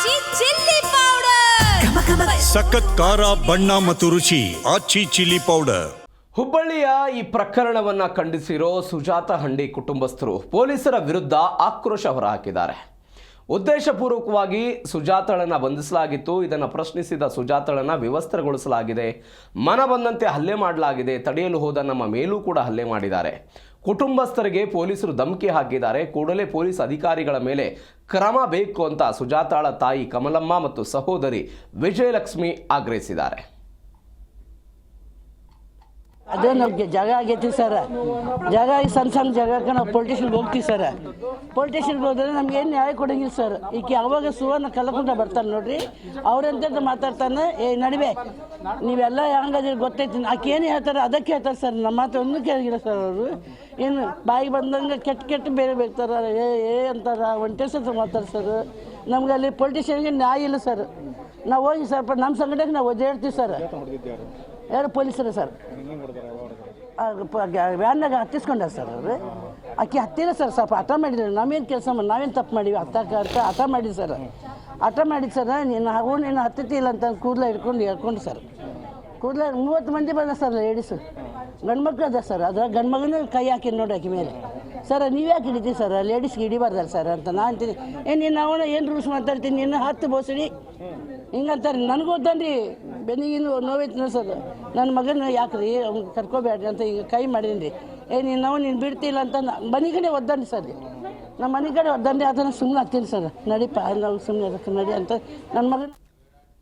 ಆಚಿ chilli powder ಸಖತ್ ಖಾರ ಬಣ್ಣ ಮತ್ತು ರುಚಿ ಆಚಿ ಚಿಲ್ಲಿ ಪೌಡರ್ ಹುಬ್ಬಳ್ಳಿಯ ಈ ಪ್ರಕರಣವನ್ನು ಖಂಡಿಸಿರೋ ಸುಜಾತ ಹಂಡಿ ಕುಟುಂಬಸ್ಥರು ಪೊಲೀಸರ ವಿರುದ್ಧ ಆಕ್ರೋಶ ಹೊರಹಾಕಿದ್ದಾರೆ. ಉದ್ದೇಶಪೂರ್ವಕವಾಗಿ ಸುಜಾತಳನ್ನ ಬಂಧಿಸಲಾಗಿತ್ತು. ಇದನ್ನು ಪ್ರಶ್ನಿಸಿದ ಸುಜಾತಳನ್ನ ವಿವಸ್ತ್ರಗೊಳಿಸಲಾಗಿದೆ. ಮನ ಬಂದಂತೆ ಹಲ್ಲೆ ಮಾಡಲಾಗಿದೆ. ತಡೆಯಲು ಹೋದ ನಮ್ಮ ಮೇಲೂ ಕೂಡ ಹಲ್ಲೆ ಮಾಡಿದ್ದಾರೆ. ಕುಟುಂಬಸ್ಥರಿಗೆ ಪೊಲೀಸರು ಧಮಕಿ ಹಾಕಿದ್ದಾರೆ. ಕೂಡಲೇ ಪೊಲೀಸ್ ಅಧಿಕಾರಿಗಳ ಮೇಲೆ ಕ್ರಮ ಬೇಕು ಅಂತ ಸುಜಾತಾಳ ತಾಯಿ ಕಮಲಮ್ಮ ಮತ್ತು ಸಹೋದರಿ ವಿಜಯಲಕ್ಷ್ಮಿ ಆಗ್ರಹಿಸಿದ್ದಾರೆ. ಅದೇ ನಮ್ಗೆ ಜಾಗ ಆಗೈತಿ ಸರ್. ಜಾಗ ಆಗಿ ಸಣ್ಣ ಸಣ್ಣ ಜಾಗಕ್ಕೆ ನಾವು ಪೊಲಿಟೇಷನ್ಗೆ ಹೋಗ್ತೀವಿ ಸರ್. ಪೊಲಿಟೇಷನ್ಗೆ ಹೋದ್ರೆ ನಮ್ಗೆ ಏನು ನ್ಯಾಯ ಕೊಡಂಗಿಲ್ಲ ಸರ್. ಈಕೆ ಯಾವಾಗ ಸುವರ್ಣ ಕಲ್ಕೊಂಡ ಬರ್ತಾನೆ ನೋಡ್ರಿ. ಅವ್ರಂತ ಮಾತಾಡ್ತಾನೆ, ಏ ನಡುವೆ ನೀವೆಲ್ಲ ಹೆಂಗಾದ್ರೆ ಗೊತ್ತೈತಿ. ಆಕೆ ಏನು ಹೇಳ್ತಾರೆ ಅದಕ್ಕೆ ಹೇಳ್ತಾರೆ ಸರ್. ನಮ್ಮ ಮಾತು ಒಂದು ಕೇಳಿಲ್ಲ ಸರ್ ಅವರು. ಏನು ಬಾಯಿಗೆ ಬಂದಂಗೆ ಕೆಟ್ಟ ಕೆಟ್ಟ ಬೇರೆ ಬೇರ್ತಾರೆ ಏ ಏ ಅಂತಾರ. ಒಂಟೆ ಸತ್ರ ಮಾತಾಡ್ತಾರೆ ನಮ್ಗೆ ಅಲ್ಲಿ ಪೊಲಿಟಿಷಿಯನ್ಗೆ ನ್ಯಾಯ ಇಲ್ಲ ಸರ್. ನಾವು ಹೋಗಿ ಸರ್ ನಮ್ಮ ಸಂಘಟನೆಗೆ ನಾವು ಒದ್ದಾಡ್ತೀವಿ ಸರ್. ಯಾರು ಪೊಲೀಸರೇ ಸರ್. ವ್ಯಾನ್ನಾಗ ಹತ್ತಿಸ್ಕೊಂಡ ಸರ್ ಅವರು. ಆಕೆ ಹತ್ತಿರ ಸರ್, ಸ್ವಲ್ಪ ಹಠ ಮಾಡಿದ್ರು. ನಾವೇನು ಕೆಲಸ ಮಾಡಿ ನಾವೇನು ತಪ್ಪು ಮಾಡೀವಿ? ಹತ್ತಕ್ಕೆ ಅರ್ಥ ಹಠ ಮಾಡಿದ್ವಿ ಸರ್. ಹಠ ಮಾಡಿದ್ದು ಸರ್ ನೀನು ಹಾಗೂ ನೀನು ಹತ್ತಿತಿಲ್ಲ ಅಂತ ಕೂದಲ ಹಿಡ್ಕೊಂಡು ಹೇಳ್ಕೊಂಡು ಸರ್. ಕೂದಲ ಮೂವತ್ತು ಮಂದಿ ಬಂದ ಸರ್ ಲೇಡೀಸು ಗಂಡು ಮಕ್ಳು ಅದ ಸರ್ ಅದ್ರ ಗಂಡು ಮಗನೂ ಕೈ ಹಾಕಿ ನೋಡಿ ಆಕೆ ಮೇಲೆ. ಸರ್, ನೀವು ಯಾಕೆ ಹಿಡಿತೀವಿ ಸರ್? ಲೇಡೀಸ್ಗೆ ಹಿಡಿಬಾರ್ದಲ್ಲ ಸರ್ ಅಂತ ನಾ ಅಂತೀನಿ. ಏ, ನೀನು ಅವನ ಏನು ರೂಲ್ಸ್ ಮಾತಾಡ್ತೀನಿ? ನೀನು ಹತ್ತು ಬೋಸಡಿ. ಹಿಂಗಂತಾರೆ. ನನಗೂ ಓದ್ತಾನ್ರಿ ಬೆನ್ನಿಗಿನ ನೋವೈತಿ ಸರ್. ನನ್ನ ಮಗನ ಯಾಕ್ರಿ? ಅವ್ನು ಕರ್ಕೋಬೇಡ್ರಿ ಅಂತ ಈಗ ಕೈ ಮಾಡೀನಿ ರೀ ಏ, ನೀನು ನಾವು ನೀನು ಬಿಡ್ತಿಲ್ಲ ಅಂತ ಮನೆ ಕಡೆ ಒದ್ದಾನ್ರಿ ಸರ್. ನಮ್ಮ ಮನೆ ಕಡೆ ಒದ್ದಾನ್ರಿ. ಅದನ್ನು ಸುಮ್ಮನೆ ಹಾಕ್ತೀನಿ ಸರ್. ನಡಿಪ ನಾವು ಸುಮ್ಮನೆ ನಡಿ ಅಂತ ನನ್ನ ಮಗನ